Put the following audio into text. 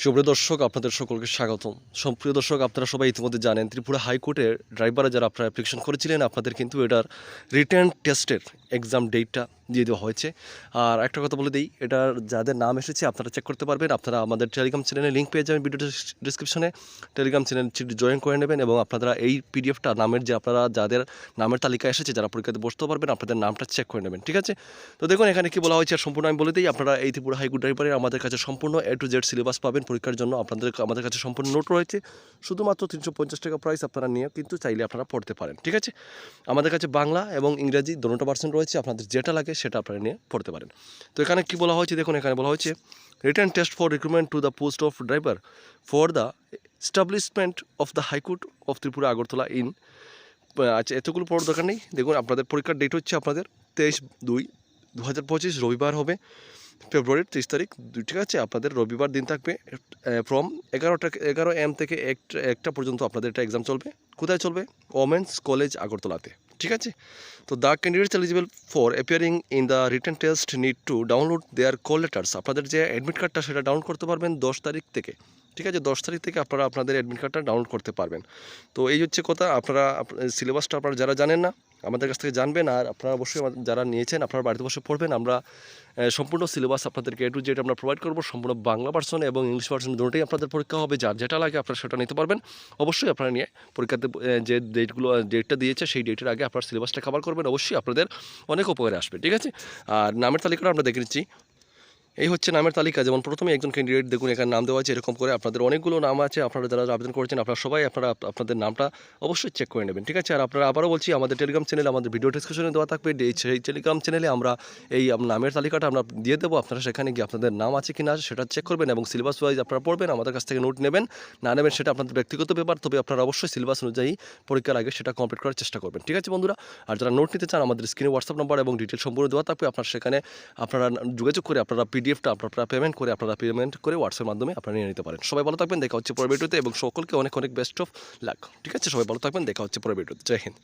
সুপ্রিয় দর্শক, আপনাদের সকলকে স্বাগতম। সম্প্রিয় দর্শক, আপনারা সবাই ইতিমধ্যে জানেন ত্রিপুরা হাইকোর্টের ড্রাইভাররা যারা আপনারা অ্যাপ্লিকেশন করেছিলেন, আপনাদের কিন্তু এটার রিটার্ন টেস্টের এক্সাম ডেটটা দিয়ে দেওয়া হয়েছে। আর একটা কথা বলে দিই, এটার যাদের নাম এসেছে আপনারা চেক করতে পারবেন। আপনারা আমাদের টেলিগ্রাম চ্যানেলে লিঙ্ক পেয়ে যাবেন ভিডিও ডিসক্রিপশনে টেলিগ্রাম চ্যানেল জয়েন করে নেবেন এবং আপনারা এই পিডিএফটা নামের যে আপনারা যাদের নামের তালিকা এসেছে, যারা পরীক্ষাতে বসতে পারবেন, আপনাদের নামটা চেক করে নেবেন, ঠিক আছে? তো দেখুন, এখানে কি বলা হয়েছে সম্পূর্ণ আমি বলে দিই, আপনারা এই ত্রিপুরা হাইকোর্ট ড্রাইভারের আমাদের কাছে সম্পূর্ণ এ টু জেড সিলেবাস পাবেন। পরীক্ষার জন্য আপনাদের আমাদের কাছে সম্পূর্ণ নোট রয়েছে। শুধুমাত্র তিনশো পঞ্চাশ টাকা প্রাইস আপনারা নিয়ে কিন্তু চাইলে আপনারা পড়তে পারেন, ঠিক আছে? আমাদের কাছে বাংলা এবং ইংরাজি দুটো পার্সেন্ট রয়েছে, আপনাদের যেটা লাগে সেটা আপনারা নিয়ে পড়তে পারেন। তো এখানে কি বলা হয়েছে? দেখুন, এখানে বলা হয়েছে written test for recruitment to the post of driver for the establishment of the High Court of Tripura Agartala in আচ্ছা এতগুলো পড়ার দরকার নেই। দেখুন, আপনাদের পরীক্ষার ডেট হচ্ছে আপনাদের তেইশ দুই দু হাজার পঁচিশ, রবিবার হবে। ফেব্রুয়ারির তেইশ তারিখ। দুই, ঠিক আছে? আপনাদের রবিবার দিন থাকবে ফ্রম এগারোটা, এগারো এম থেকে একটা একটা পর্যন্ত আপনাদের একটা এক্সাম চলবে। কোথায় চলবে? ওমেন্স কলেজ আগরতলাতে ঠিক আছে? তো the candidates eligible for appearing in the written test need to download their call letters আপনাদের যে অ্যাডমিট কার্ডটা সেটা ডাউনলোড করতে পারবেন দশ তারিখ থেকে। ঠিক আছে? দশ তারিখ থেকে আপনারা আপনাদের অ্যাডমিট কার্ডটা ডাউনলোড করতে পারবেন। তো এই হচ্ছে কথা। আপনারা, সিলেবাসটা আপনারা যারা জানেন না আমাদের কাছ থেকে জানবেন আর আপনারা অবশ্যই যারা নিয়েছেন, আপনারা বাড়িতে বসে পড়বেন। আমরা সম্পূর্ণ সিলেবাস আপনাদেরকে এ টু জেড আমরা প্রোভাইড করব। সম্পূর্ণ বাংলা ভার্সন এবং ইংলিশ ভার্সন দুটোই আপনাদের পরীক্ষা হবে। যার যেটা লাগে আপনারা সেটা নিতে পারবেন। অবশ্যই আপনারা নিয়ে পরীক্ষাতে যে ডেটগুলো ডেটটা দিয়েছে সেই ডেটের আগে আপনার সিলেবাসটা কভার করবেন। অবশ্যই আপনাদের অনেক উপকারে আসবে। ঠিক আছে? আর নামের তালিকাটা আমরা দেখে নিচ্ছি। এই হচ্ছে নামের তালিকা। যেমন প্রথমে একজন ক্যান্ডিডেট দেখুন, এখানে নাম দেওয়া আছে, এরকম করে আপনাদের অনেকগুলো নাম আছে। আপনারা যারা আবেদন করেছেন, আপনারা সবাই আপনারা আপনাদের নামটা অবশ্যই চেক করে নেবেন, ঠিক আছে? আর আপনারা আবারও বলছি, আমাদের টেলিগ্রাম চ্যানেলে আমাদের ভিডিও ডিসক্রিপশনে দেওয়া থাকবে। এই সেই টেলিগ্রাম চ্যানেলে আমরা এই নামের তালিকাটা আমরা দিয়ে দেবো। আপনারা সেখানে গিয়ে আপনাদের নাম আছে কি না সেটা চেক করবেন এবং সিলেবাস ওয়াইজ আপনারা পড়বেন, আমাদের কাছ থেকে নোট নেবেন। না নেবেন সেটা আপনাদের ব্যক্তিগত ব্যাপার, তবে আপনারা অবশ্যই সিলেবাস অনুযায়ী পরীক্ষার আগে সেটা কমপ্লিট করার চেষ্টা করবেন, ঠিক আছে বন্ধুরা? আর যারা নোট নিতে চান, আমাদের স্ক্রিনে হোয়াটসঅ্যাপ নাম্বার এবং ডিটেল সম্পূর্ণ দেওয়া থাকবে। আপনার সেখানে আপনারা যোগাযোগ করে আপনারা পিডিএফটা আপনারা পেমেন্ট করে আপনারা পেমেন্ট করে হোয়াটসঅ্যাপের মাধ্যমে আপনারা নিয়ে নিতে পারেন। সবাই ভালো থাকবেন, দেখা হচ্ছে পরে ভিডিওতে এবং সকলকে অনেক অনেক বেস্ট অফ লাক ঠিক আছে? সবাই ভালো থাকবেন, দেখা হচ্ছে পরে ভিডিওতে জয় হিন্দ।